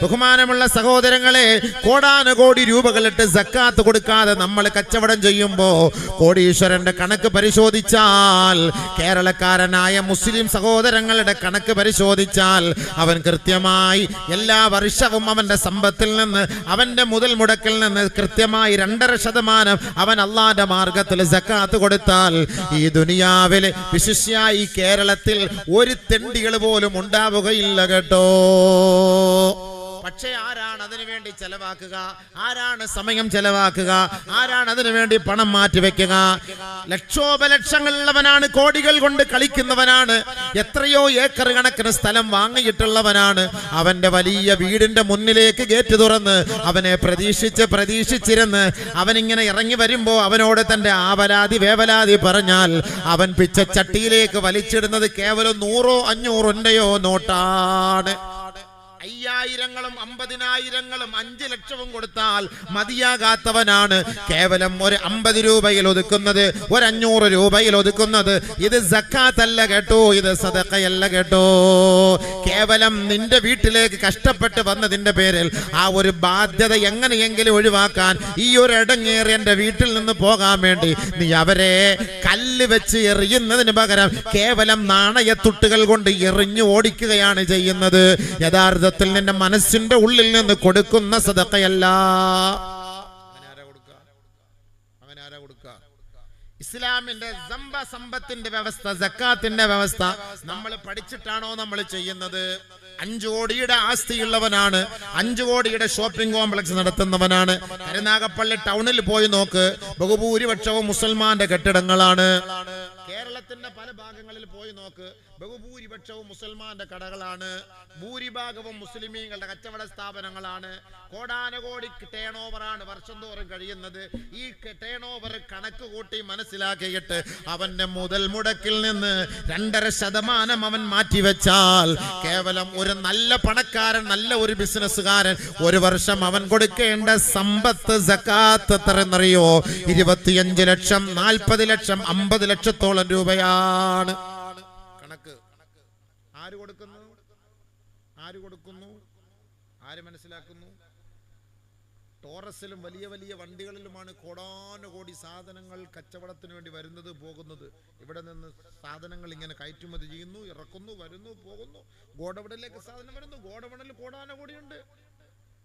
ബഹുമാനമുള്ള സഹോദരങ്ങളെ കോടാനുകോടി രൂപകളിട്ട് സക്കാത്ത് കൊടുക്കാതെ നമ്മൾ കച്ചവടം ചെയ്യുമ്പോ കോടീശ്വരന്റെ കണക്ക് പരിശോധിച്ചാൽ കേരളക്കാരനായ മുസ്ലിം സഹോദരങ്ങളുടെ കണക്ക് പരിശോധിച്ചാൽ അവൻ കൃത്യമായി എല്ലാ വർഷവും അവന്റെ സമ്പത്തിൽ നിന്ന് അവന്റെ മുതൽ മുടക്കിൽ നിന്ന് കൃത്യമായി രണ്ടര ശതമാനം അവൻ അള്ളാന്റെ മാർഗത്തിൽ സക്കാത്ത് കൊടുത്താൽ ഈ ദുനിയാവിൽ വിശിഷ്യായി കേരളത്തിൽ ഒരു തെണ്ടികൾ പോലും ഉണ്ടാവുകയില്ല കേട്ടോ. പക്ഷേ ആരാണ് അതിനു വേണ്ടി ചെലവാക്കുക? ആരാണ് സമയം ചെലവാക്കുക? ആരാണ് അതിനു വേണ്ടി പണം മാറ്റിവെക്കുക ലക്ഷോപലക്ഷങ്ങളുള്ളവനാണ് കോടികൾ കൊണ്ട് കളിക്കുന്നവനാണ് എത്രയോ ഏക്കർ കണക്കിന് സ്ഥലം വാങ്ങിയിട്ടുള്ളവനാണ്. അവന്റെ വലിയ വീടിന്റെ മുന്നിലേക്ക് ഗേറ്റ് തുറന്ന് അവനെ പ്രതീക്ഷിച്ച് പ്രതീക്ഷിച്ചിരുന്ന് അവനിങ്ങനെ ഇറങ്ങി വരുമ്പോ അവനോട് തന്റെ ആവലാതി വേവലാതി പറഞ്ഞാൽ അവൻ പിച്ചച്ചട്ടിയിലേക്ക് വലിച്ചിടുന്നത് കേവലം നൂറോ അഞ്ഞൂറുണ്ടയോ നോട്ടാണ്. അയ്യായിരങ്ങളും അമ്പതിനായിരങ്ങളും അഞ്ചു ലക്ഷവും കൊടുത്താൽ മതിയാകാത്തവനാണ്. കേവലം ഒരു അമ്പത് രൂപയിൽ ഒതുക്കുന്നത് ഒരു അഞ്ഞൂറ് രൂപയിൽ ഒതുക്കുന്നത്. ഇത് സക്കാത്തല്ല കേട്ടോ ഇത് സദക്കയല്ല കേട്ടോ. കേവലം നിന്റെ വീട്ടിലേക്ക് കഷ്ടപ്പെട്ട് വന്നതിന്റെ പേരിൽ ആ ഒരു ബാധ്യത എങ്ങനെയെങ്കിലും ഒഴിവാക്കാൻ ഈ ഒരു ഇടങ്ങേറി എന്റെ വീട്ടിൽ നിന്ന് പോകാൻ വേണ്ടി നീ അവരെ കല്ല് വെച്ച് എറിയുന്നതിന് പകരം കേവലം നാണയത്തുട്ടുകൾ കൊണ്ട് എറിഞ്ഞു ഓടിക്കുകയാണ് ചെയ്യുന്നത്. യഥാർത്ഥത്തിൽ നിന്റെ മനസ്സിന്റെ ഉള്ളിൽ നിന്ന് കൊടുക്കുന്ന സദക്കയല്ല ഇസ്ലാമിന്റെ സമ്പ സമ്പത്തിന്റെ വ്യവസ്ഥ ജക്കാത്തിന്റെ വ്യവസ്ഥ നമ്മൾ പഠിച്ചിട്ടാണോ നമ്മൾ ചെയ്യുന്നത്? അഞ്ചു കോടിയുടെ ആസ്തിയുള്ളവനാണ് അഞ്ചു കോടിയുടെ ഷോപ്പിംഗ് കോംപ്ലക്സ് നടത്തുന്നവനാണ്. കരുനാഗപ്പള്ളി ടൗണിൽ പോയി നോക്ക് ബഹുഭൂരിപക്ഷവും മുസൽമാന്റെ കെട്ടിടങ്ങളാണ്. കേരളത്തിന്റെ പല ഭാഗങ്ങളിൽ പോയി നോക്ക് ബഹുഭൂരിപക്ഷവും മുസൽമാന്റെ കടകളാണ്. ഭൂരിഭാഗവും മുസ്ലിമീങ്ങളുടെ കച്ചവട സ്ഥാപനങ്ങളാണ്. കോടാനുകോടി ടേൺ ഓവറാണ് വർഷം തോറും കഴിയുന്നത്. ഈ ടേൺ ഓവർ കണക്ക് കൂട്ടി മനസ്സിലാക്കിയിട്ട് അവന്റെ മുതൽ മുടക്കിൽ നിന്ന് രണ്ടര ശതമാനം അവൻ മാറ്റിവെച്ചാൽ കേവലം ഒരു നല്ല പണക്കാരൻ നല്ല ഒരു ബിസിനസ്സുകാരൻ ഒരു വർഷം അവൻ കൊടുക്കേണ്ട സമ്പത്ത് സക്കാത്ത് എത്രയെന്നറിയോ? ഇരുപത്തിയഞ്ച് ലക്ഷം നാൽപ്പത് ലക്ഷം അമ്പത് ലക്ഷത്തോളം രൂപയാണ്. ആര് കൊടുക്കുന്നു? ആര് കൊടുക്കുന്നു? ആര് മനസ്സിലാക്കുന്നു? ടോറസിലും വലിയ വലിയ വണ്ടികളിലുമാണ് കോടാനുകോടി സാധനങ്ങൾ കച്ചവടത്തിന് വേണ്ടി വരുന്നത് പോകുന്നത്. ഇവിടെ നിന്ന് സാധനങ്ങൾ ഇങ്ങനെ കയറ്റുമതി ചെയ്യുന്നു ഇറക്കുന്നു വരുന്നു പോകുന്നു. ഗോഡവണിലേക്ക് സാധനം വരുന്നു. ഗോഡവണിൽ കോടാനുകോടിയുണ്ട്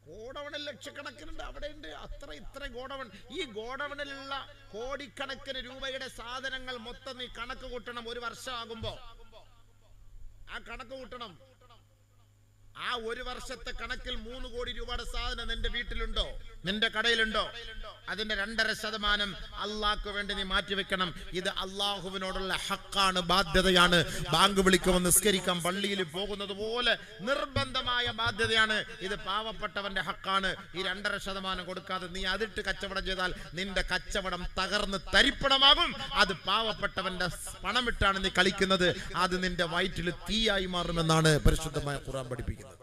ഗോഡവണിൽ ലക്ഷക്കണക്കിനുണ്ട് അവിടെയുണ്ട് അത്ര ഇത്ര ഗോഡവൺ ഈ ഗോഡവണിലുള്ള കോടിക്കണക്കിന് രൂപയുടെ സാധനങ്ങൾ മൊത്തം നീ കണക്ക് കൂട്ടണം ഒരു വർഷമാകുമ്പോ. ആ കണക്ക് കൂട്ടണം. ആ ഒരു വർഷത്തെ കണക്കിൽ മൂന്ന് കോടി രൂപയുടെ സാധനം എന്റെ വീട്ടിലുണ്ടോ? നിന്റെ കടയിലുണ്ടോ? അതിന്റെ രണ്ടര ശതമാനം അള്ളാഹ്ക്ക് വേണ്ടി നീ മാറ്റിവെക്കണം. ഇത് അള്ളാഹുവിനോടുള്ള ഹക്കാണ് ബാധ്യതയാണ്. ബാങ്ക് വിളിക്കുമ്പോൾ നിസ്കരിക്കാൻ പള്ളിയിൽ പോകുന്നത് പോലെ നിർബന്ധമായ ബാധ്യതയാണ്. ഇത് പാവപ്പെട്ടവന്റെ ഹക്കാണ്. ഈ രണ്ടര ശതമാനം കൊടുക്കാതെ നീ അതിട്ട് കച്ചവടം ചെയ്താൽ നിന്റെ കച്ചവടം തകർന്ന് തരിപ്പണമാകും. അത് പാവപ്പെട്ടവന്റെ പണമിട്ടാണ് നീ കളിക്കുന്നത്. അത് നിന്റെ വയറ്റിൽ തീയായി മാറുമെന്നാണ് പരിശുദ്ധമായ ഖുറാൻ പഠിപ്പിക്കുന്നത്.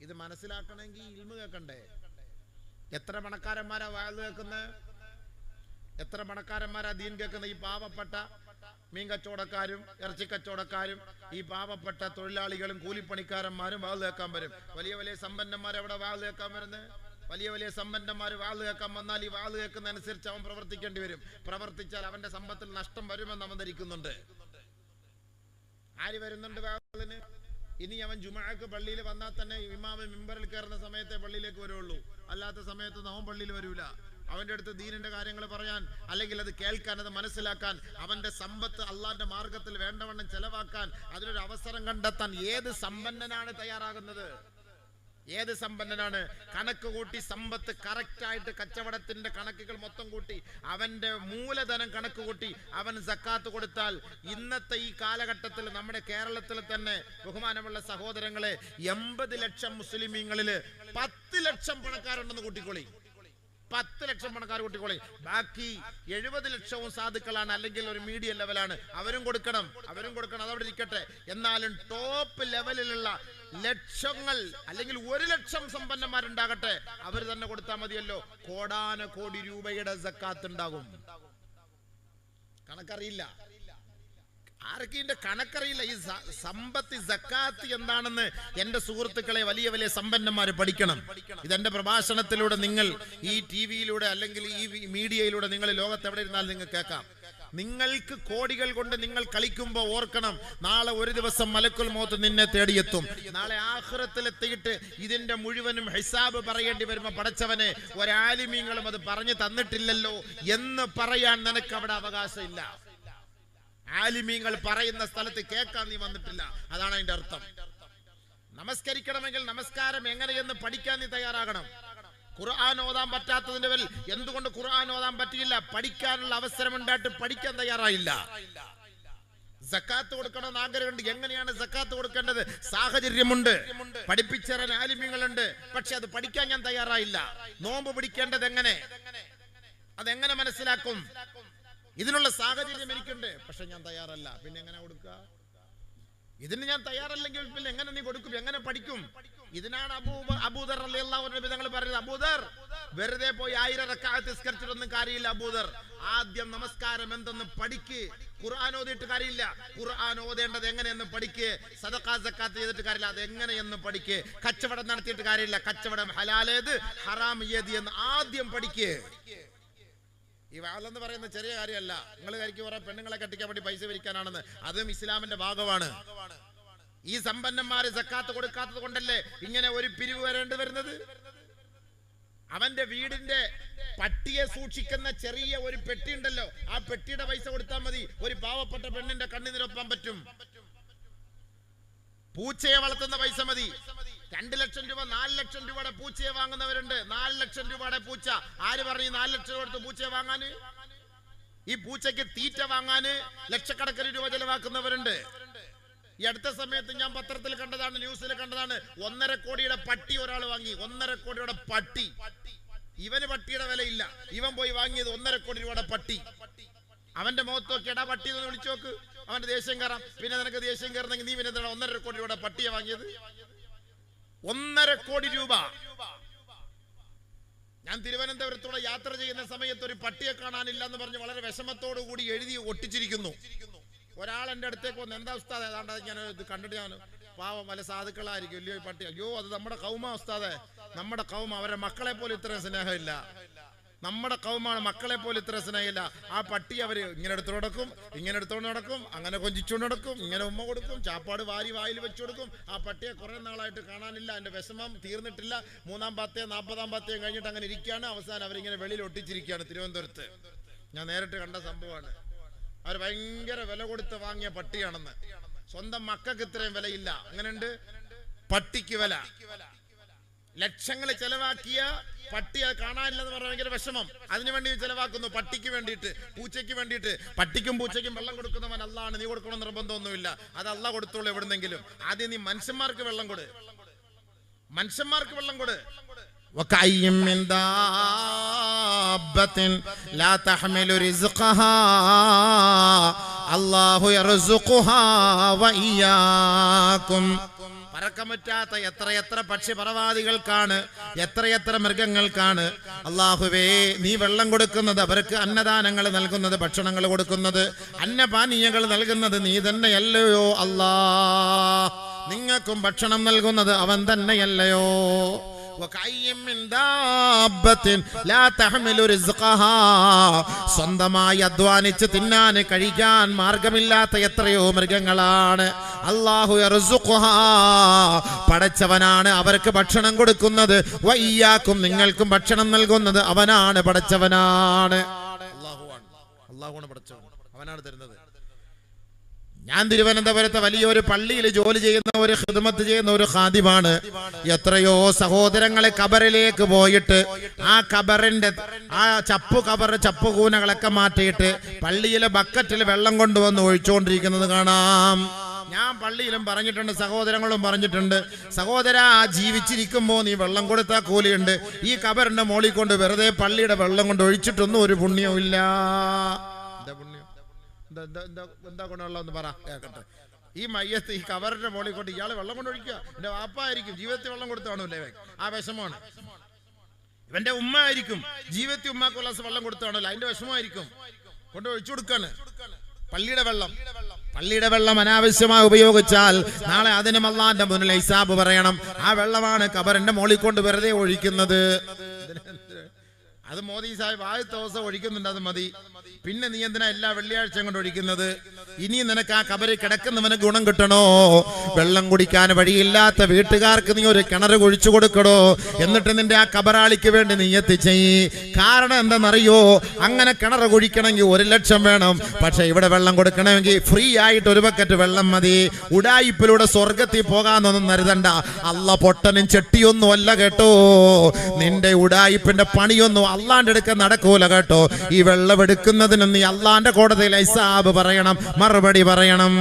ഇത് മനസ്സിലാക്കണമെങ്കിൽ ഇൽമ കേൾക്കണ്ടേ? എത്ര പണക്കാരന്മാരാ വാഴ കേൾക്കുന്നത് എത്ര പണക്കാരന്മാരാ ദീൻ കേൾക്കുന്ന? ഈ പാവപ്പെട്ട മീൻ കച്ചവടക്കാരും ഇറച്ചി കച്ചവടക്കാരും ഈ പാവപ്പെട്ട തൊഴിലാളികളും കൂലിപ്പണിക്കാരന്മാരും വാഴ കേൾക്കാൻ വരും. വലിയ വലിയ സമ്പന്നന്മാർ എവിടെ വാഴ കേൾക്കാൻ വരുന്നത് വലിയ വലിയ സമ്പന്നന്മാർ വാൾ കേൾക്കാൻ വന്നാൽ ഈ വാൾ കേൾക്കുന്നതനുസരിച്ച് അവൻ പ്രവർത്തിക്കേണ്ടി വരും. പ്രവർത്തിച്ചാൽ അവന്റെ സമ്പത്തിൽ നഷ്ടം വരുമെന്ന് അവൻ ധരിക്കുന്നുണ്ട്. ആര് വരുന്നുണ്ട് വാളിന് ഇനി അവൻ ജുമാക്ക് പള്ളിയിൽ വന്നാൽ തന്നെ ഇമാമ മിമ്പറിൽ കയറുന്ന സമയത്തെ പള്ളിയിലേക്ക് വരുള്ളൂ. അല്ലാത്ത സമയത്ത് അവൻ പള്ളിയിൽ വരൂല. അവന്റെ അടുത്ത് ദീനിന്റെ കാര്യങ്ങൾ പറയാൻ അല്ലെങ്കിൽ അത് കേൾക്കാൻ അത് മനസ്സിലാക്കാൻ അവന്റെ സമ്പത്ത് അള്ളാന്റെ മാർഗത്തിൽ വേണ്ടവണ്ണം ചെലവാക്കാൻ അതിനൊരു അവസരം കണ്ടെത്താൻ ഏത് സമ്പന്നനാണ് തയ്യാറാകുന്നത്? ഏത് സമ്പന്നനാണ്? കണക്ക് കൂട്ടി സമ്പത്ത് കറക്റ്റായിട്ട് കച്ചവടത്തിന്റെ കണക്കുകൾ മൊത്തം കൂട്ടി അവന്റെ മൂലധനം കണക്ക് കൂട്ടി അവൻ സക്കാത്ത് കൊടുത്താൽ ഇന്നത്തെ ഈ കാലഘട്ടത്തിൽ നമ്മുടെ കേരളത്തിൽ തന്നെ ബഹുമാനമുള്ള സഹോദരങ്ങളെ എൺപത് ലക്ഷം മുസ്ലിമീങ്ങളിൽ പത്ത് ലക്ഷം പണക്കാരുണ്ടെന്ന് കൂട്ടിക്കൊള്ളി പത്ത് ലക്ഷം പണക്കാർ കൂട്ടിക്കോളി. ബാക്കി എഴുപത് ലക്ഷവും സാധുക്കളാണ്. അല്ലെങ്കിൽ ഒരു മീഡിയം ലെവലാണ് അവരും കൊടുക്കണം. അവരും കൊടുക്കണം. അതവിടെ ഇരിക്കട്ടെ. എന്നാലും ടോപ്പ് ലെവലിലുള്ള ലക്ഷങ്ങൾ അല്ലെങ്കിൽ ഒരു ലക്ഷം സമ്പന്നന്മാരുണ്ടാകട്ടെ. അവർ തന്നെ കൊടുത്താൽ മതിയല്ലോ. കോടാന കോടി രൂപയുടെ സക്കാത്ത് ഉണ്ടാകും. കണക്കറിയില്ല. ആർക്കും ഇതിന്റെ കണക്കറിയില്ല. ഈ സമ്പത്തി സക്കാത്ത് എന്താണെന്ന് എന്റെ സുഹൃത്തുക്കളെ വലിയ വലിയ സമ്പന്നന്മാര് പഠിക്കണം. ഇതെന്റെ പ്രഭാഷണത്തിലൂടെ നിങ്ങൾ ഈ ടി വിയിലൂടെ അല്ലെങ്കിൽ ഈ മീഡിയയിലൂടെ നിങ്ങൾ ലോകത്ത് എവിടെ ഇരുന്നാലും നിങ്ങൾ കേൾക്കാം. നിങ്ങൾക്ക് കോടികൾ കൊണ്ട് നിങ്ങൾ കളിക്കുമ്പോൾ ഓർക്കണം നാളെ ഒരു ദിവസം മലക്കുൽ മോത്ത് നിന്നെ തേടിയെത്തും. നാളെ ആഹ്റത്തിലെത്തിയിട്ട് ഇതിന്റെ മുഴുവനും ഹിസാബ് പറയേണ്ടി വരുമ്പോ പടച്ചവനെ ഒരാലിമീങ്ങളും അത് പറഞ്ഞു തന്നിട്ടില്ലല്ലോ എന്ന് പറയാൻ നിനക്ക് അവിടെ അവകാശമില്ല. ആലിമീങ്ങൾ പറയുന്ന സ്ഥലത്ത് കേൾക്കാൻ നീ വന്നിട്ടില്ല. അതാണ് അതിന്റെ അർത്ഥം. നമസ്കരിക്കണമെങ്കിൽ നമസ്കാരം എങ്ങനെയെന്ന് പഠിക്കാൻ നീ തയ്യാറാകണം. ഖുർആൻ ഓതാൻ പറ്റാത്തതിന്റെ പേരിൽ എന്തുകൊണ്ട് ഖുർആൻ ഓതാൻ പറ്റിയില്ല? പഠിക്കാനുള്ള അവസരം ഉണ്ടായിട്ട് പഠിക്കാൻ തയ്യാറായില്ല. സക്കാത്ത് കൊടുക്കണമെന്ന് ആഗ്രഹമുണ്ട്. എങ്ങനെയാണ് സക്കാത്ത് കൊടുക്കേണ്ടത്? സാഹചര്യമുണ്ട്. പഠിപ്പിച്ചേരാൻ ആലിമ്യങ്ങളുണ്ട് പക്ഷെ അത് പഠിക്കാൻ ഞാൻ തയ്യാറായില്ല. നോമ്പ് പിടിക്കേണ്ടത് എങ്ങനെ? അതെങ്ങനെ മനസ്സിലാക്കും? ഇതിനുള്ള സാഹചര്യം എനിക്കുണ്ട്. പക്ഷെ ഞാൻ തയ്യാറല്ല. പിന്നെ എങ്ങനെ കൊടുക്കുക? ഇതിന് ഞാൻ തയ്യാറല്ലെങ്കിൽ പിന്നെ എങ്ങനെ നീ കൊടുക്കും? എങ്ങനെ പഠിക്കും? ഇതിനാണ് അബൂ അബൂദർ അള്ളാഹുവിന്റെ തങ്ങൾ പറയുന്നത്. അബൂദർ വെറുതെ പോയി ആയിരം റക്കാത്ത് നിസ്കരിച്ചിട്ടൊന്നും കാര്യമില്ല അബൂദർ ആദ്യം നമസ്കാരം എന്തെന്ന് പഠിക്ക്. ഖുർആൻ ഓതിയിട്ട് കാര്യമില്ല. ഖുർആൻ ഓതേണ്ടത് എങ്ങനെയെന്ന് പഠിക്ക്. സദക്കാ സക്കാത്ത് ചെയ്തിട്ട് കാര്യമില്ല. അത് എങ്ങനെയെന്ന് പഠിക്ക്. കച്ചവടം നടത്തിയിട്ട് കാര്യമില്ല. കച്ചവടം ഹലാലേത്? ഹറാം ഏത് എന്ന് ആദ്യം പഠിക്ക്. ഈ വാലെന്ന് പറയുന്ന ചെറിയ കാര്യമല്ല. നിങ്ങൾ കരിക്ക് കുറെ പെണ്ണുങ്ങളെ കെട്ടിക്കാൻ വേണ്ടി പൈസ പിരിക്കാനാണെന്ന്. അതും ഇസ്ലാമിന്റെ ഭാഗമാണ്. ഈ സമ്പന്നന്മാര് സക്കാത്ത് കൊടുക്കാത്തത് കൊണ്ടല്ലേ ഇങ്ങനെ ഒരു പിരിവ് വരേണ്ടി വരുന്നത്? അവന്റെ വീടിന്റെ പട്ടിയെ സൂക്ഷിക്കുന്ന ചെറിയ ഒരു പെട്ടി ഉണ്ടല്ലോ. ആ പെട്ടിയുടെ പൈസ കൊടുത്താൽ മതി. ഒരു പാവപ്പെട്ട പെണ്ണിന്റെ കണ്ണിനിരൊപ്പാൻ പറ്റും. പൂച്ചയെ വളർത്തുന്ന പൈസ മതി. രണ്ട് ലക്ഷം രൂപ നാല് ലക്ഷം രൂപയുടെ പൂച്ചയെ വാങ്ങുന്നവരുണ്ട്. നാല് ലക്ഷം രൂപയുടെ പൂച്ച. ആര് പറഞ്ഞു നാല് ലക്ഷം രൂപ കൊടുത്ത് പൂച്ചയെ വാങ്ങാന്? ഈ പൂച്ചയ്ക്ക് തീറ്റ വാങ്ങാന് ലക്ഷക്കണക്കിന് രൂപ ചെലവാക്കുന്നവരുണ്ട്. ഈ അടുത്ത സമയത്ത് ഞാൻ പത്രത്തിൽ കണ്ടതാണ് ന്യൂസിൽ കണ്ടതാണ്. ഒന്നര കോടിയുടെ പട്ടി ഒരാൾ വാങ്ങി. ഒന്നര കോടിയുടെ പട്ടി. ഇവന് പട്ടിയുടെ വിലയില്ല. ഇവൻ പോയി വാങ്ങിയത് ഒന്നര കോടി രൂപയുടെ പട്ടി. അവന്റെ മുഖത്ത് നോക്കി എടാ പട്ടി എന്ന് വിളിച്ചു നോക്ക്. അവന്റെ ദേഷ്യം കയറാം. പിന്നെ നിനക്ക് ദേഷ്യം കയറുന്നെങ്കിൽ നീ പിന്നെ ഒന്നര കോടി രൂപയുടെ പട്ടിയെ വാങ്ങിയത്? ഒന്നര കോടി രൂപ. ഞാൻ തിരുവനന്തപുരത്തോടെ യാത്ര ചെയ്യുന്ന സമയത്ത് ഒരു പട്ടിയെ കാണാനില്ല എന്ന് പറഞ്ഞ് വളരെ വിഷമത്തോടു കൂടി എഴുതി ഒട്ടിച്ചിരിക്കുന്നു. ഒരാൾ എന്റെ അടുത്തേക്ക് വന്ന് എന്താ ഉസ്താദ്? ഏതാണ്ട് ഞാൻ ഇത് കണ്ടിട്ട് ഞാൻ പാവം വല്ല സാധുക്കളായിരിക്കും. ഈ പട്ടി. അയ്യോ അത് നമ്മുടെ കൗമ ഉസ്താദേ. നമ്മുടെ കൗമ അവരെ മക്കളെ പോലെ ഇത്രയും സ്നേഹമില്ല. നമ്മുടെ കൗമാണ് മക്കളെ പോലെ ഇത്ര സ്നേഹമില്ല. ആ പട്ടി അവർ ഇങ്ങനെ എടുത്തു നടക്കും ഇങ്ങനെ എടുത്തോണ്ട് നടക്കും അങ്ങനെ കൊഞ്ചിച്ചുകൊണ്ട് നടക്കും ഇങ്ങനെ ഉമ്മ കൊടുക്കും ചാപ്പാട് വാരി വായിൽ വെച്ചു കൊടുക്കും. ആ പട്ടിയെ കുറേ നാളായിട്ട് കാണാനില്ല അതിന്റെ വിഷമം തീർന്നിട്ടില്ല. മൂന്നാം പത്തേ നാൽപ്പതാം പത്തേയും കഴിഞ്ഞിട്ട് അങ്ങനെ ഇരിക്കുകയാണ്. അവസാനം അവരിങ്ങനെ വെളിയിൽ ഒട്ടിച്ചിരിക്കുകയാണ് തിരുവനന്തപുരത്ത്. ഞാൻ നേരിട്ട് കണ്ട സംഭവമാണ്. അവർ ഭയങ്കര വില കൊടുത്ത് വാങ്ങിയ പട്ടിയാണെന്ന്. സ്വന്തം മക്കൾക്ക് ഇത്രയും വിലയില്ല. അങ്ങനെയുണ്ട് പട്ടിക്ക് വില. ലക്ഷങ്ങൾ ചെലവാക്കിയ പട്ടിയെ കാണാനില്ലെന്ന് പറഞ്ഞ ഭയങ്കര വിഷമം അതിനു വേണ്ടി ചെലവാക്കുന്നു പട്ടിക്ക് വേണ്ടിയിട്ട് പൂച്ചയ്ക്ക് വേണ്ടിയിട്ട് പട്ടിക്കും പൂച്ചയ്ക്കും വെള്ളം കൊടുക്കുന്നവൻ അല്ലാണ് നീ കൊടുക്കണം നിർബന്ധമൊന്നുമില്ല അത് അല്ല കൊടുത്തോളൂ എവിടുന്നെങ്കിലും ആദ്യം നീ മനുഷ്യന്മാർക്ക് വെള്ളം കൊട് മനുഷ്യന്മാർക്ക് വെള്ളം കൊട് وكأي من دابة لا تحمل رزقها الله يرزقها وإياكم പറക്കാൻ പറ്റാത്ത എത്രയെത്ര പക്ഷി പറവാദികൾക്കാണ് എത്രയെത്ര മൃഗങ്ങൾക്കാണ് അള്ളാഹുവേ നീ വെള്ളം കൊടുക്കുന്നത് അവർക്ക് അന്നദാനങ്ങൾ നൽകുന്നത് ഭക്ഷണങ്ങൾ കൊടുക്കുന്നത് അന്നപാനീയങ്ങൾ നൽകുന്നത് നീ തന്നെയല്ലയോ അല്ലാ നിങ്ങൾക്കും ഭക്ഷണം നൽകുന്നത് അവൻ തന്നെയല്ലയോ? സ്വന്തമായി അധ്വാനിച്ച് തിന്നാൻ കഴിക്കാൻ മാർഗമില്ലാത്ത എത്രയോ മൃഗങ്ങളാണ്. അള്ളാഹു പടച്ചവനാണ് അവർക്ക് ഭക്ഷണം കൊടുക്കുന്നത്. വയ്യാക്കും നിങ്ങൾക്കും ഭക്ഷണം നൽകുന്നത് അവനാണ് പടച്ചവനാണ്. അള്ളാഹുവാണ് അള്ളാഹുവാണ് പടച്ചവൻ. അവനാണ് തരുന്നത്. ഞാൻ തിരുവനന്തപുരത്തെ വലിയൊരു പള്ളിയിൽ ജോലി ചെയ്യുന്ന ഒരു ഹിദ്മത്ത് ചെയ്യുന്ന ഒരു ഖാദിമാണ്. എത്രയോ സഹോദരങ്ങളെ കബറിലേക്ക് പോയിട്ട് ആ കബറിന്റെ ആ ചപ്പു കബർ ചപ്പുകൂനകളൊക്കെ മാറ്റിയിട്ട് പള്ളിയിലെ ബക്കറ്റിൽ വെള്ളം കൊണ്ടുവന്ന് ഒഴിച്ചുകൊണ്ടിരിക്കുന്നത് കാണാം. ഞാൻ പള്ളിയിലും പറഞ്ഞിട്ടുണ്ട് സഹോദരങ്ങളും പറഞ്ഞിട്ടുണ്ട് സഹോദര ജീവിച്ചിരിക്കുമ്പോ നീ വെള്ളം കൊടുത്താൽ കൂലിയുണ്ട്. ഈ കബറിന്റെ മോളിൽ കൊണ്ട് വെറുതെ പള്ളിയുടെ വെള്ളം കൊണ്ട് ഒഴിച്ചിട്ടൊന്നും ഒരു പുണ്യവും ഇല്ല പുണ്യം? എന്താ ഗുണമുള്ളതെന്ന് പറ. കേൾക്കട്ടെ ഈ മയ്യത്ത് ഈ കവറിന്റെ മോളിൽ കൊണ്ട് ഇയാൾ വെള്ളം കൊണ്ടൊഴിക്കുക എന്റെ വാപ്പായിരിക്കും ജീവിതത്തിൽ വെള്ളം കൊടുത്താണല്ലേ? ആ വിഷമമാണ്. ഇവന്റെ ഉമ്മ ആയിരിക്കും ജീവിതത്തിൽ ഉമ്മാക്ക് ഉല്ലാസ് വെള്ളം കൊടുത്താണല്ലോ അതിന്റെ വിഷമമായിരിക്കും. കൊണ്ട് ഒഴിച്ചു കൊടുക്കാണ്. പള്ളിയുടെ വെള്ളം. പള്ളിയുടെ വെള്ളം അനാവശ്യമായി ഉപയോഗിച്ചാൽ നാളെ അതിനും അള്ളാന്റെ മുന്നിൽ ഹിസാബ് പറയണം. ആ വെള്ളമാണ് കബറിന്റെ മോളിൽ കൊണ്ട് വെറുതെ ഒഴിക്കുന്നത്. അത് മോദി സാഹിബ് ആദ്യത്തെ ദിവസം ഒഴിക്കുന്നുണ്ട് അത് മതി. പിന്നെ നീ എന്തിനാ എല്ലാ വെള്ളിയാഴ്ചയും കൊണ്ട് ഒഴിക്കുന്നത്? ഇനി നിനക്ക് ആ കബരി കിടക്കുന്നവന് ഗുണം കിട്ടണോ? വെള്ളം കുടിക്കാൻ വഴിയില്ലാത്ത വീട്ടുകാർക്ക് നീ ഒരു കിണർ കുഴിച്ചു കൊടുക്കണോ എന്നിട്ട് നിന്റെ ആ കബറാളിക്ക് വേണ്ടി നീ എത്തിച്ചേ. കാരണം എന്തെന്നറിയോ? അങ്ങനെ കിണർ കുഴിക്കണമെങ്കിൽ ഒരു ലക്ഷം വേണം. പക്ഷെ ഇവിടെ വെള്ളം കൊടുക്കണമെങ്കിൽ ഫ്രീ ആയിട്ട് ഒരു ബക്കറ്റ് വെള്ളം മതി. ഉടായിപ്പിലൂടെ സ്വർഗത്തിൽ പോകാന്നൊന്നും കരുതണ്ട. അല്ല പൊട്ടനും ചെട്ടിയൊന്നും അല്ല കേട്ടോ. നിന്റെ ഉടായിപ്പിന്റെ പണിയൊന്നും അള്ളാന്റെ അടുക്ക നടക്കൂല കേട്ടോ. ഈ വെള്ളം എടുക്കുന്നതിന് നീ അള്ളാന്റെ കോടതിയിൽ ഐസാബ് പറയണം. മറുപടി പറയണം.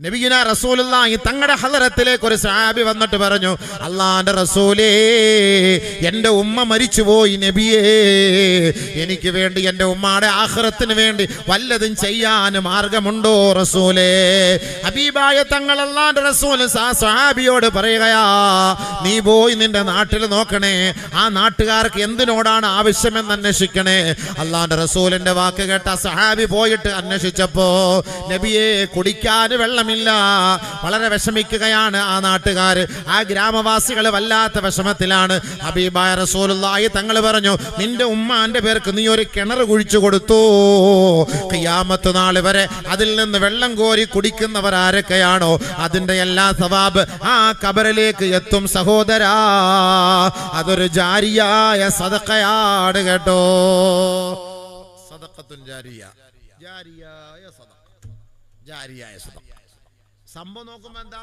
നബിഗിന റസൂലുള്ളാഹി തങ്ങളുടെ ഹദറത്തിലേക്ക് ഒരു സാബി വന്നിട്ട് പറഞ്ഞു അള്ളാന്റെ റസൂലേ എന്റെ ഉമ്മ മരിച്ചുപോയി നബിയേ. എനിക്ക് വേണ്ടി എന്റെ ഉമ്മയുടെ ആഹ്റത്തിന് വേണ്ടി വല്ലതും ചെയ്യാൻ മാർഗമുണ്ടോ റസൂലേ? ഹബീബായ തങ്ങൾ അള്ളാന്റെ റസൂൽ സാബിയോട് പറയുകയാ നീ പോയി നിന്റെ നാട്ടിൽ നോക്കണേ ആ നാട്ടുകാർക്ക് എന്തിനോടാണ് ആവശ്യമെന്ന് അന്വേഷിക്കണേ? അള്ളാന്റെ റസൂലിന്റെ വാക്ക് കേട്ട സഹാബി പോയിട്ട് അന്വേഷിച്ചപ്പോ നബിയെ കുടിക്കാൻ വെള്ളമില്ല വളരെ വിഷമിക്കുകയാണ് ആ നാട്ടുകാർ. ആ ഗ്രാമവാസികൾ വല്ലാത്ത വിഷമത്തിലാണ്. ഹബീബായ റസൂലുള്ളാഹി തങ്ങൾ പറഞ്ഞു നിന്റെ ഉമ്മാന്റെ പേർക്ക് നീ ഒരു കിണർ കുഴിച്ചു കൊടുത്തു. ഖിയാമത്ത് നാൾ വരെ അതിൽ നിന്ന് വെള്ളം കോരി കുടിക്കുന്നവർ ആരൊക്കെയാണോ? അതിന്റെ എല്ലാ സവാബ് ആ കബറിലേക്ക് എത്തും. സഹോദരാ അതൊരു ജാരിയായ സദക്കയാണ് കേട്ടോ. സദക്കത്തുൻ ജാരിയ. ജാരിയായ സദക്ക ജാരിയായ സദക്ക സംഭവം നോക്കുമ്പോ എന്താ?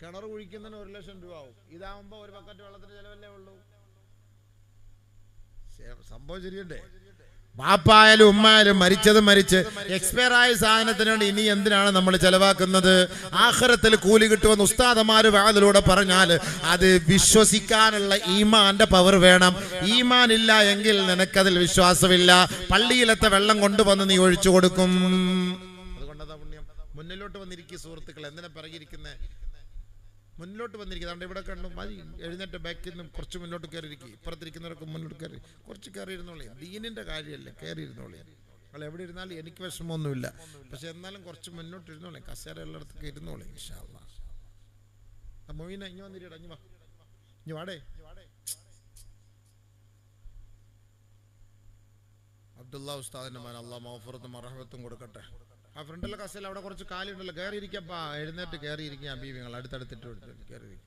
കിണർ കുഴിക്കുന്നതിന് ഒരു ലക്ഷം രൂപ ആവും. ഇതാവുമ്പോ ഒരു ബക്കറ്റ് വെള്ളത്തിന് ചെലവല്ലേ ഉള്ളൂ. സംഭവം ശരിയല്ലേ? വാപ്പായാലും ഉമ്മായാലും മരിച്ചത് മരിച്ച് എക്സ്പയർ ആയ സാധനത്തിന് വേണ്ടി ഇനി എന്തിനാണ് നമ്മൾ ചെലവാക്കുന്നത്? ആഖിറത്തിൽ കൂലി കിട്ടുമെന്ന് ഉസ്താദമാര് വാതിലൂടെ പറഞ്ഞാൽ അത് വിശ്വസിക്കാനുള്ള ഈമാന്റെ പവർ വേണം. ഈമാൻ ഇല്ല എങ്കിൽ നിനക്കതിൽ വിശ്വാസമില്ല. പള്ളിയിലത്തെ വെള്ളം കൊണ്ടുവന്ന് നീ ഒഴിച്ചു കൊടുക്കും. മുന്നിലോട്ട് വന്നിരിക്കുക സുഹൃത്തുക്കൾ എന്തിനാ പിറകിരിക്കുന്നേ? മുന്നിലോട്ട് വന്നിരിക്കുന്നത് അതുകൊണ്ട് ഇവിടെ കണ്ടു മതി എഴുന്നേറ്റ് ബാക്കിൽ നിന്നും കുറച്ച് മുന്നോട്ട് കയറിയിരിക്കും. ഇപ്പുറത്തിരിക്കുന്നവർക്ക് മുന്നോട്ട് കയറി കുറച്ച് കയറി ഇരുന്നോളി ദീനിന്റെ കാര്യമല്ലേ കയറി നിങ്ങൾ എവിടെ ഇരുന്നാലും എനിക്ക് വിഷമമൊന്നുമില്ല. പക്ഷെ എന്നാലും കുറച്ച് മുന്നോട്ട് ഇരുന്നോളി കസേര ഉള്ളിടത്തൊക്കെ ഇരുന്നോളി മൊയ്ന ഇനി വന്നിരിക്കട ഇനി ഇനി വാടേ. അബ്ദുള്ള ഉസ്താദിന്റെ മാൻ അള്ളാഹ് മഹഫുറത്തും അർഹത്തും കൊടുക്കട്ടെ. ആ ഫ്രണ്ടിലെ കസേല അവിടെ കുറച്ച് കാലുണ്ടല്ലോ. കയറിയിരിക്കപ്പാ എഴുന്നേറ്റ് കയറിയിരിക്കുക ബീവിങ്ങൾ. അടുത്തടുത്തിട്ട് കയറിയിരിക്കും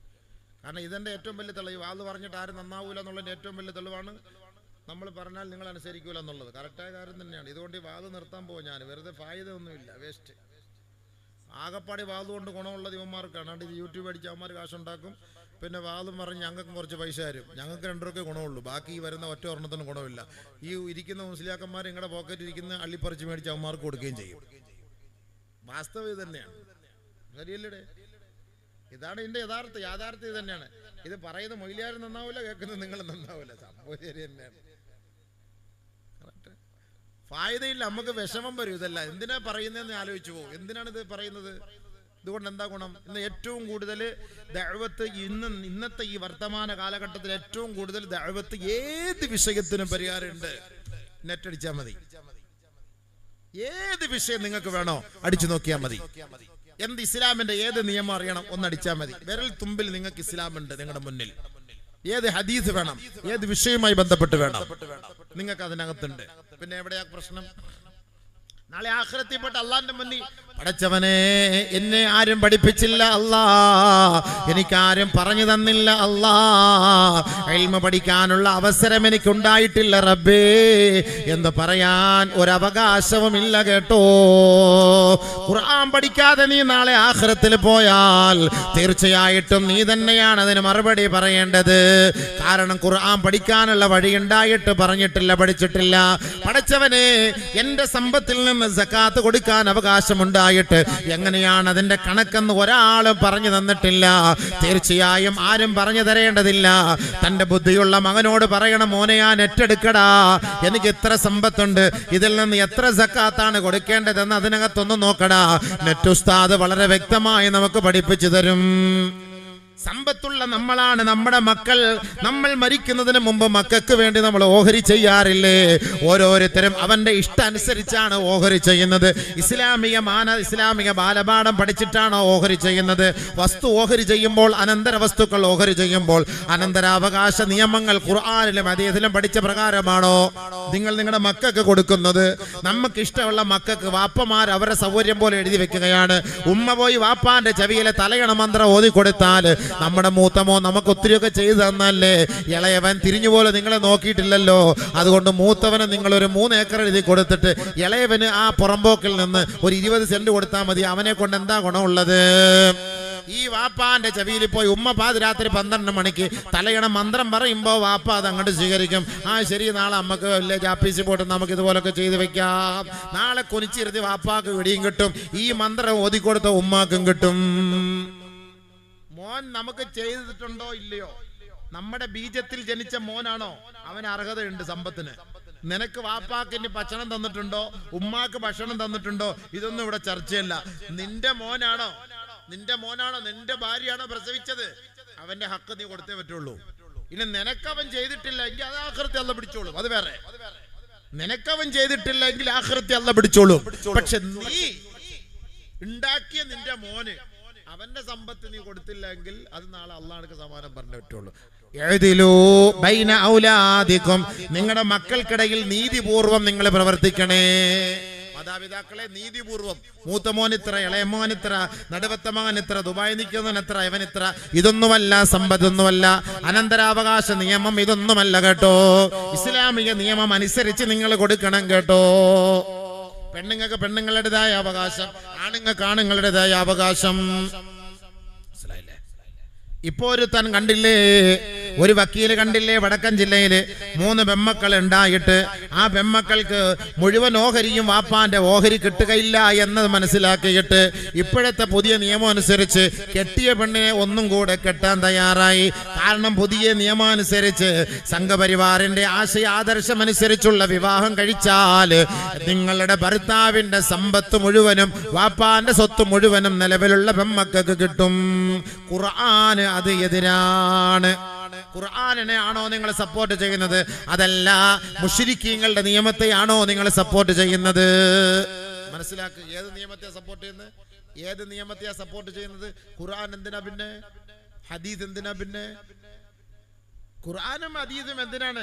കാരണം ഇതെന്റെ ഏറ്റവും വലിയ തെളിവ്. വാത് പറഞ്ഞിട്ട് ആരും നന്നാവൂല എന്നുള്ളതിന്റെ ഏറ്റവും വലിയ തെളിവാണ് നമ്മൾ പറഞ്ഞാൽ നിങ്ങൾ അനുസരിക്കൂല എന്നുള്ളത്. കറക്റ്റായ കാര്യം തന്നെയാണ്. ഇതുകൊണ്ട് ഈ വാത് നിർത്താൻ പോകും ഞാൻ. വെറുതെ ഫായത ഒന്നുമില്ല വേസ്റ്റ്. ആകപ്പാടി വാത് കൊണ്ട് ഗുണമുള്ള ഇവന്മാർക്കാണ് അണ്ട് ഇത് യൂട്യൂബ് അടിച്ച് അവന്മാർ കാശുണ്ടാക്കും. പിന്നെ വാതും പറഞ്ഞ് ഞങ്ങൾക്കും കുറച്ച് പൈസ തരും. ഞങ്ങൾക്ക് രണ്ടുപേർക്കേ ഗുണമുള്ളൂ. ബാക്കി ഈ വരുന്ന ഒറ്റ ഒരെണ്ണത്തിനും ഗുണമില്ല. ഈ ഇരിക്കുന്ന മുസ്ലിയാക്കന്മാർ നിങ്ങളുടെ പോക്കറ്റ് ഇരിക്കുന്ന അള്ളിപ്പറിച്ച് മേടിച്ച് അവന്മാർക്ക് കൊടുക്കുകയും ചെയ്യും. വാസ്തവം ഇത് തന്നെയാണ്. ശരിയല്ലേ ഇതാണ് ഇതിന്റെ യഥാർത്ഥ യാഥാർത്ഥ്യം ഇത് തന്നെയാണ്. ഇത് പറയുന്ന മൊയിലാരും നന്നാവില്ല കേൾക്കുന്നത് നിങ്ങൾ നന്നാവില്ല സംഭവം ശരി തന്നെയാണ്. ഫായതയില്ല നമുക്ക് വിഷമം വരും ഇതല്ല. എന്തിനാ പറയുന്നതെന്ന് ആലോചിച്ചു പോകും. എന്തിനാണ് ഇത് പറയുന്നത്? ഇതുകൊണ്ട് എന്താ ഗുണം? ഇന്ന് ഏറ്റവും കൂടുതൽ ദഴവത്ത് ഇന്ന് ഇന്നത്തെ ഈ വർത്തമാന കാലഘട്ടത്തിൽ ഏറ്റവും കൂടുതൽ ദഴവത്ത് ഏത് വിഷയത്തിനും പരിഹാരമുണ്ട്. നെറ്റടിച്ചാൽ മതി. ഏത് വിഷയം നിങ്ങൾക്ക് വേണോ അടിച്ചു നോക്കിയാൽ മതി. എന്ത് ഇസ്ലാമിന്റെ ഏത് നിയമം അറിയണം ഒന്ന് അടിച്ചാൽ മതി. വിരൽ തുമ്പിൽ നിങ്ങൾക്ക് ഇസ്ലാമുണ്ട് നിങ്ങളുടെ മുന്നിൽ. ഏത് ഹദീസ് വേണം? ഏത് വിഷയവുമായി ബന്ധപ്പെട്ട് വേണം? നിങ്ങൾക്ക് അതിനകത്തുണ്ട്. പിന്നെ എവിടെയാ പ്രശ്നം? നാളെ ആഖിറത്തിൽപ്പെട്ട അള്ളാന്റെ മുന്നിൽ. പഠിച്ചവനെ എന്നെ ആരും പഠിപ്പിച്ചില്ല അല്ലാ. എനിക്കാരും പറഞ്ഞു തന്നില്ല അല്ലാ. എൽമ പഠിക്കാനുള്ള അവസരം എനിക്കുണ്ടായിട്ടില്ല റബ്ബേ. എന്ന് പറയാൻ ഒരവകാശവും ഇല്ല കേട്ടോ. ഖുർആൻ പഠിക്കാതെ നീ നാളെ ആഖിറത്തിൽ പോയാൽ തീർച്ചയായിട്ടും നീ തന്നെയാണ് അതിന് മറുപടി പറയേണ്ടത്. കാരണം ഖുർആൻ പഠിക്കാനുള്ള വഴി ഉണ്ടായിട്ട് പറഞ്ഞിട്ടില്ല പഠിച്ചിട്ടില്ല. പഠിച്ചവനെ എന്റെ സമ്പത്തിൽ നിന്ന് സക്കാത്ത് കൊടുക്കാൻ അവകാശമുണ്ടായിട്ട് എങ്ങനെയാണ് അതിന്റെ കണക്കെന്ന് ഒരാളും പറഞ്ഞു തന്നിട്ടില്ല. തീർച്ചയായും ആരും പറഞ്ഞു തരേണ്ടതില്ല. തന്റെ ബുദ്ധിയുള്ള മകനോട് പറയണം മോനെ ഞാൻ ഏറ്റെടുക്കടാ. എനിക്ക് ഇത്ര സമ്പത്തുണ്ട്. ഇതിൽ നിന്ന് എത്ര സക്കാത്താണ് കൊടുക്കേണ്ടതെന്ന് അതിനകത്തൊന്ന് നോക്കടാ. നെറ്റുസ്താദ് വളരെ വ്യക്തമായി നമുക്ക് പഠിപ്പിച്ചു തരും. സമ്പത്തുള്ള നമ്മളാണ് നമ്മുടെ മക്കൾ. നമ്മൾ മരിക്കുന്നതിന് മുമ്പ് മക്കൾക്ക് വേണ്ടി നമ്മൾ ഓഹരി ചെയ്യാറില്ലേ? ഓരോരുത്തരും അവന്റെ ഇഷ്ടം അനുസരിച്ചാണ് ഓഹരി ചെയ്യുന്നത്. ഇസ്ലാമിക മാന ഇസ്ലാമിക ബാലപാഠം പഠിച്ചിട്ടാണ് ഓഹരി ചെയ്യുന്നത്. വസ്തു ഓഹരി ചെയ്യുമ്പോൾ അനന്തര വസ്തുക്കൾ ഓഹരി ചെയ്യുമ്പോൾ അനന്തരാവകാശ നിയമങ്ങൾ ഖുർആാനിലും അതേതിലും പഠിച്ച പ്രകാരമാണോ? നിങ്ങൾ നിങ്ങളുടെ മക്കൾക്ക് കൊടുക്കുന്നത്. നമുക്ക് ഇഷ്ടമുള്ള മക്കൾക്ക് വാപ്പമാർ അവരുടെ സൗകര്യം പോലെ എഴുതി വെക്കുകയാണ്. ഉമ്മ പോയി വാപ്പാന്റെ ചെവിയിലെ തലയണ മന്ത്രം ഓതി കൊടുത്താൽ നമ്മുടെ മൂത്തമോ നമുക്ക് ഒത്തിരിയൊക്കെ ചെയ്തു തന്നല്ലേ? ഇളയവൻ തിരിഞ്ഞു പോലെ നിങ്ങളെ നോക്കിയിട്ടില്ലല്ലോ. അതുകൊണ്ട് മൂത്തവന് നിങ്ങൾ ഒരു മൂന്ന് ഏക്കർ എഴുതി കൊടുത്തിട്ട് ഇളയവന് ആ പുറമ്പോക്കിൽ നിന്ന് ഒരു ഇരുപത് സെന്റ് കൊടുത്താൽ മതി. അവനെ കൊണ്ട് എന്താ ഗുണമുള്ളത്? ഈ വാപ്പാന്റെ ചെവിയിൽ പോയി ഉമ്മ പാതിരാത്രി പന്ത്രണ്ട് മണിക്ക് തലയണ മന്ത്രം പറയുമ്പോൾ വാപ്പ അത് അങ്ങോട്ട് സ്വീകരിക്കും. ആ ശരി നാളെ അമ്മയ്ക്ക് വില്ലേജ് ആഫീസിൽ പോയിട്ട് നമുക്ക് ഇതുപോലൊക്കെ ചെയ്തു വെക്കാം. നാളെ കൊനിച്ചിരുത്തി വാപ്പാക്ക് വെടിയും കിട്ടും. ഈ മന്ത്രം ഓതിക്കൊടുത്ത ഉമ്മാക്കും കിട്ടും. മോൻ നമുക്ക് ചെയ്തിട്ടുണ്ടോ ഇല്ലയോ? നമ്മുടെ ബീജത്തിൽ ജനിച്ച മോനാണോ? അവൻ അർഹതയുണ്ട് സമ്പത്തിന്. നിനക്ക് വാപ്പാക്ക് ഇനി ഭക്ഷണം തന്നിട്ടുണ്ടോ? ഉമ്മാക്ക് ഭക്ഷണം തന്നിട്ടുണ്ടോ? ഇതൊന്നും ഇവിടെ ചർച്ചയല്ല. നിന്റെ മോനാണോ? നിന്റെ മോനാണോ? നിന്റെ ഭാര്യയാണോ പ്രസവിച്ചത്? അവന്റെ ഹക്ക് നീ കൊടുത്തേ പറ്റുള്ളൂ. ഇനി നിനക്കവൻ ചെയ്തിട്ടില്ല എങ്കിൽ അത് ആഹൃത്തി അല്ല പിടിച്ചോളും. അത് വേറെ. നിനക്കവൻ ചെയ്തിട്ടില്ല എങ്കിൽ ആഹൃത്തി അല്ല പിടിച്ചോളും. പക്ഷെ നീ ഉണ്ടാക്കിയ നിന്റെ മോന് അവന്റെ സമ്പത്ത് നീ കൊടുത്തില്ലെങ്കിൽ അത് നാളെ അള്ളാഹ്ക്ക് സമാനം പറഞ്ഞു പറ്റുള്ളൂ. നിങ്ങളുടെ മക്കൾക്കിടയിൽ നീതിപൂർവം നിങ്ങൾ പ്രവർത്തിക്കണേ. മാതാപിതാക്കളെ നീതിപൂർവം. ഇത്ര നടുവത്തമോൻ ഇത്ര ദുബായ് ഇവൻ ഇത്ര. ഇതൊന്നുമല്ല സമ്പത്തൊന്നുമല്ല. അനന്തരാവകാശ നിയമം ഇതൊന്നുമല്ല കേട്ടോ. ഇസ്ലാമിക നിയമം അനുസരിച്ച് നിങ്ങൾ കൊടുക്കണം കേട്ടോ. പെണ്ണുങ്ങൾക്ക് പെണ്ണുങ്ങളുടേതായ അവകാശം ആണുങ്ങൾക്ക് ആണുങ്ങളുടേതായ അവകാശം. ഇപ്പോ ഒരു താൻ കണ്ടില്ലേ? ഒരു വക്കീൽ കണ്ടില്ലേ? വടക്കൻ ജില്ലയിൽ മൂന്ന് പെമ്മക്കൾ ഉണ്ടായിട്ട് ആ പെമ്മക്കൾക്ക് മുഴുവൻ ഓഹരിയും വാപ്പാന്റെ ഓഹരി കിട്ടുകയില്ല എന്നത് മനസ്സിലാക്കിയിട്ട് ഇപ്പോഴത്തെ പുതിയ നിയമം അനുസരിച്ച് കെട്ടിയ പെണ്ണിനെ ഒന്നും കൂടെ കെട്ടാൻ തയ്യാറായി. കാരണം പുതിയ നിയമം അനുസരിച്ച് സംഘപരിവാറിന്റെ ആശയ ആദർശം അനുസരിച്ചുള്ള വിവാഹം കഴിച്ചാൽ നിങ്ങളുടെ ഭർത്താവിന്റെ സമ്പത്ത് മുഴുവനും വാപ്പാന്റെ സ്വത്ത് മുഴുവനും നിലവിലുള്ള പെമ്മക്കൾക്ക് കിട്ടും. ഖുർആന് അത് എതിരാണ്. ഖുർആാനിനെ ആണോ നിങ്ങൾ സപ്പോർട്ട് ചെയ്യുന്നത്? അതല്ല മുഷിരിക്കീങ്ങളുടെ നിയമത്തെയാണോ നിങ്ങൾ സപ്പോർട്ട് ചെയ്യുന്നത്? മനസ്സിലാക്കുക ഏത് നിയമത്തെ സപ്പോർട്ട് ചെയ്യുന്നത്? ഏത് നിയമത്തെയാ സപ്പോർട്ട് ചെയ്യുന്നത്? ഖുർആൻ എന്തിനാ പിന്നെ? ഹദീദ് എന്തിനാ പിന്നെ? ഖുർആനും ഹദീസും എന്തിനാണ്?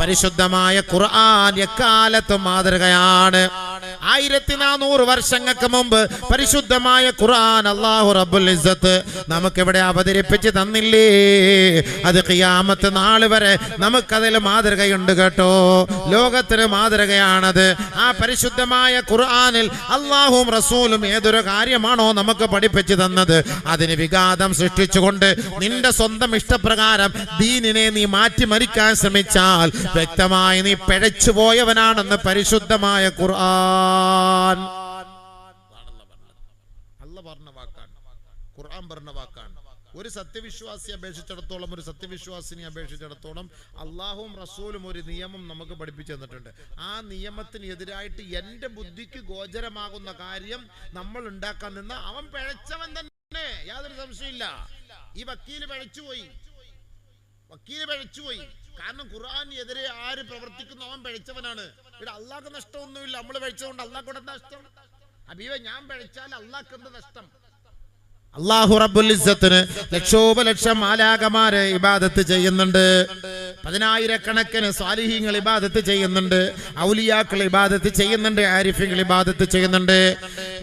പരിശുദ്ധമായ ഖുർആൻ എക്കാലത്ത് മാതൃകയാണ്. ആയിരത്തി നാനൂറ് വർഷങ്ങൾക്ക് മുമ്പ് പരിശുദ്ധമായ ഖുർആൻ അള്ളാഹു റബ്ബുൽ ഇസ്സത്ത് നമുക്കിവിടെ അവതരിപ്പിച്ച് തന്നില്ലേ? അത് ഖിയാമത്ത് നാൾ വരെ നമുക്കതിൽ മാതൃകയുണ്ട് കേട്ടോ. ലോകത്തിന് മാതൃകയാണത്. ആ പരിശുദ്ധമായ ഖുർആാനിൽ അള്ളാഹും റസൂലും ഏതൊരു കാര്യമാണോ നമുക്ക് പഠിപ്പിച്ചു തന്നത്? അതിന് വിഘാതം സൃഷ്ടിച്ചുകൊണ്ട് നിന്റെ സ്വന്തം ഇഷ്ടപ്രകാരം ദീനിനെ നീ മാറ്റിമറിക്കാൻ ശ്രമിച്ചാൽ വ്യക്തമായി നീ പിഴച്ചു പോയവനാണെന്ന് പരിശുദ്ധമായ ഖുർആൻ. പറഞ്ഞ വാക്കാണ്. ഖുർആൻ വാക്കാണ്. ഒരു സത്യവിശ്വാസിയെ അപേക്ഷിച്ചിടത്തോളം ഒരു സത്യവിശ്വാസിനെ അപേക്ഷിച്ചിടത്തോളം അള്ളാഹും റസൂലും ഒരു നിയമം നമുക്ക് പഠിപ്പിച്ചു തന്നിട്ടുണ്ട്. ആ നിയമത്തിന് എതിരായിട്ട് എന്റെ ബുദ്ധിക്ക് ഗോചരമാകുന്ന കാര്യം നമ്മൾ ഉണ്ടാക്കാൻ നിന്ന് അവൻ പിഴച്ചവൻ തന്നെ. യാതൊരു സംശയമില്ല ഈ വക്കീൽ പിഴച്ചുപോയി. വക്കീൽ പിഴച്ചുപോയി. കാരണം ഖുർആൻ എതിരെ ആര് പ്രവർത്തിക്കുന്നു അവൻ പിഴച്ചവനാണ്. ഇവിടെ അള്ളാക്ക് നഷ്ടമൊന്നുമില്ല. നമ്മൾ കഴിച്ചതുകൊണ്ട് എന്താ നഷ്ടം. അബീവ ഞാൻ പിഴച്ചാൽ അള്ളാക്ക് എന്ത് നഷ്ടം? അള്ളാഹു റബുലിസത്തിന് ലക്ഷോപലക്ഷം മാലാകമാര് ഇബാദത്ത് ചെയ്യുന്നുണ്ട്. പതിനായിരക്കണക്കിന് സ്വാലിഹീങ്ങൾ ഇബാദത്ത് ചെയ്യുന്നുണ്ട്. ഔലിയാക്കൾ ഇബാദത്ത് ചെയ്യുന്നുണ്ട്. ആരിഫിങ്ങൾ ഇബാദത്ത് ചെയ്യുന്നുണ്ട്.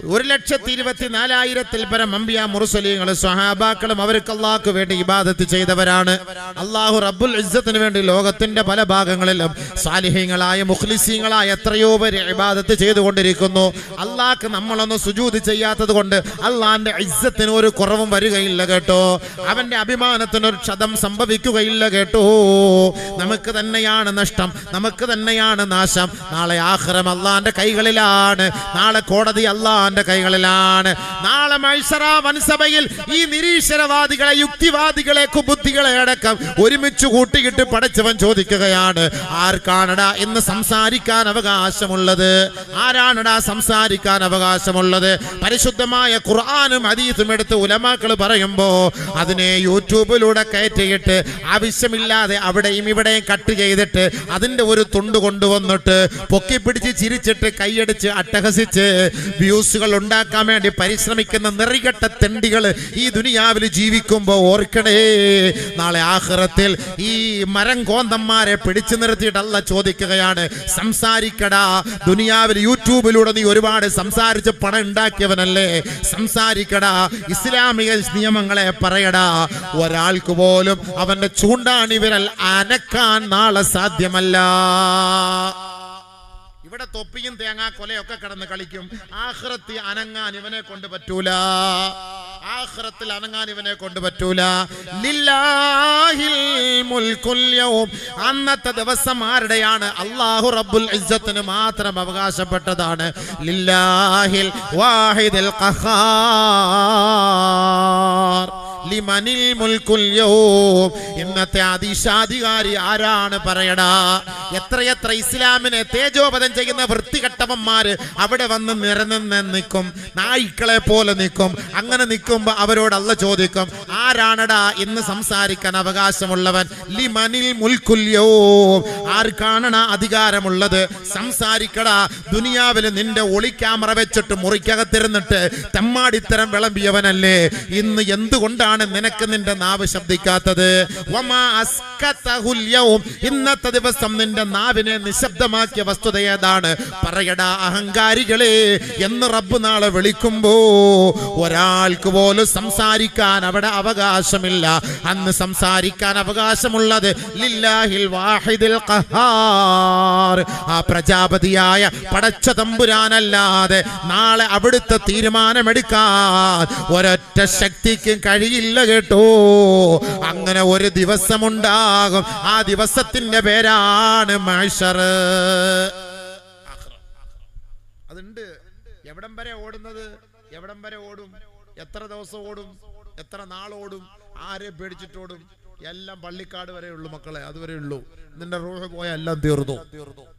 ഒരു ലക്ഷത്തി ഇരുപത്തി നാലായിരത്തിൽ പരം അമ്പിയ മുറുസലീങ്ങളും സ്വഹാബാക്കളും അവർക്ക് അള്ളാഹ്ക്ക് വേണ്ടി ഇബാദത്ത് ചെയ്തവരാണ്. അള്ളാഹു റബ്ബുൽ ഇസ്സത്തിന് വേണ്ടി ലോകത്തിന്റെ പല ഭാഗങ്ങളിലും സാലിഹ്യങ്ങളായ മുഖ്ലിസീങ്ങളായ എത്രയോ പേര് ഇബാദത്ത് ചെയ്തുകൊണ്ടിരിക്കുന്നു. അള്ളാഹ്ക്ക് നമ്മളൊന്ന് സുജൂത് ചെയ്യാത്തത് കൊണ്ട് അള്ളാഹിന്റെ ഇസ്സത്തിന് ഒരു കുറവും വരികയില്ല കേട്ടോ. അവന്റെ അഭിമാനത്തിന് ഒരു ക്ഷതം സംഭവിക്കുകയില്ല കേട്ടോ. നമുക്ക് തന്നെയാണ് നഷ്ടം നമുക്ക് തന്നെയാണ് നാശം. നാളെ ആഹ്റം അള്ളാന്റെ കൈകളിലാണ്. നാളെ കോടതി അള്ളാന്റെ കൈകളിലാണ്. നാളെ മത്സര വൻസഭയിൽ ഈ നിരീശ്വരവാദികളെ യുക്തിവാദികളെ കുബുദ്ധികളെ അടക്കം ഒരുമിച്ച് കൂട്ടിയിട്ട് പടച്ചവൻ ചോദിക്കുകയാണ് ആർക്കാണടാ എന്ന് സംസാരിക്കാൻ അവകാശമുള്ളത്? ആരാണടാ സംസാരിക്കാൻ അവകാശമുള്ളത്? പരിശുദ്ധമായ ഖുർആാനും അതീതും എടുത്ത് ഉലമാക്കൾ പറയുമ്പോ അതിനെ യൂട്യൂബിലൂടെ കയറ്റിയിട്ട് ആവശ്യമില്ലാതെ അവിടെയും ഇവിടെയും കട്ട് ചെയ്തിട്ട് അതിന്റെ ഒരു തുണ്ട് കൊണ്ടുവന്നിട്ട് പൊക്കിപ്പിടിച്ച് ചിരിച്ചിട്ട് കൈയടിച്ച് അട്ടഹസിച്ച് വ്യൂസുകൾ ഉണ്ടാക്കാൻ വേണ്ടി പരിശ്രമിക്കുന്ന നിറികെട്ട തെണ്ടികൾ ഈ ദുനിയാവിൽ ജീവിക്കുമ്പോൾ ഓർക്കണേ. നാളെ ആഹ്റത്തിൽ ഈ മരം കോന്തന്മാരെ പിടിച്ചു നിർത്തിയിട്ടല്ല ചോദിക്കുകയാണ്. സംസാരിക്കടാ ദുനിയാവിൽ യൂട്യൂബിലൂടെ നീ ഒരുപാട് സംസാരിച്ച് പണം ഉണ്ടാക്കിയവനല്ലേ. സംസാരിക്കടാ ഇസ്ലാമിക നിയമങ്ങളെ പറയടാ. ഒരാൾക്ക് പോലും അവന്റെ ചൂണ്ടാണിവരൽ അനക്കാൻ നാളെ സാധ്യമല്ല. ഇവിടെ തൊപ്പിയും തേങ്ങാ കൊലയൊക്കെ കിടന്ന് കളിക്കും. ആഹ്റത്തി അനങ്ങാൻ ഇവനെ കൊണ്ട് പറ്റൂല. ആഹ്റത്തിൽ അനങ്ങാൻ ഇവനെ കൊണ്ട് പറ്റൂല. അന്നത്തെ ദിവസം ആരുടെയാണ്? അള്ളാഹു റബ്ബുൽ ഇസ്സത്തിന് മാത്രം അവകാശപ്പെട്ടതാണ്. ലില്ലാഹിൽ വാഹിദിൽ ഖഹാർ. യൗം. ഇന്നത്തെ അതിശാധികാരി ആരാണ് പറയടാ? എത്രയെത്ര ഇസ്ലാമിനെ തേജോപതം ചെയ്യുന്ന വൃത്തികെട്ടവന്മാര് അവിടെ വന്ന് നിരന്ന് നിൽക്കും. നായ്ക്കളെ പോലെ നിൽക്കും. അങ്ങനെ നിൽക്കുമ്പോ അവരോട് ചോദിക്കും ആരാണടാ ഇന്ന് സംസാരിക്കാൻ അവകാശമുള്ളവൻ? ലിമനിൽ മുൽക്കുല്യോ യൗം. ആർക്കാണണ അധികാരമുള്ളത്? സംസാരിക്കടാ ദുനിയാവിൽ നിന്റെ ഒളി ക്യാമറ വെച്ചിട്ട് മുറിക്കകത്തിരുന്നിട്ട് തെമ്മാടിത്തരം വിളമ്പിയവനല്ലേ. ഇന്ന് എന്തുകൊണ്ടാണ് നിനക്ക് നിന്റെ നാവ് ശബ്ദിക്കാത്തത്. ഇന്നത്തെ ദിവസം നിന്റെ നാവിനെ നിശബ്ദമാക്കിയ വസ്തുത ഏതാണ്? പറയടാ അഹങ്കാരികളെ എന്ന് റബ്ബ് നാളെ വിളിക്കുമ്പോ ഒരാൾക്ക് പോലും സംസാരിക്കാൻ അവിടെ അവകാശമില്ല. അന്ന് സംസാരിക്കാൻ അവകാശമുള്ളത് ലില്ലാഹിൽ വാഹിദിൽ ആ പ്രജാപതിയായ പടച്ച തമ്പുരാനല്ലാതെ നാളെ അവിടുത്തെ തീരുമാനമെടുക്കാൻ ഒരൊറ്റ ശക്തിക്കും കഴിയില്ല കേട്ടോ. അങ്ങനെ ഒരു ദിവസമുണ്ടാകും. ആ ദിവസത്തിന്റെ പേരാണ് മൈഷർ അതുണ്ട്. എവിടം വരെ ഓടുന്നത്? എവിടം വരെ ഓടും? എത്ര ദിവസം ഓടും? എത്ര നാളോടും ആരെ പേടിച്ചിട്ടോടും എല്ലാം പള്ളിക്കാട് വരെ ഉള്ളു മക്കളെ അതുവരെ ഉള്ളൂ. നിന്റെ റൂഹ് പോയ എല്ലാം തീർന്നു.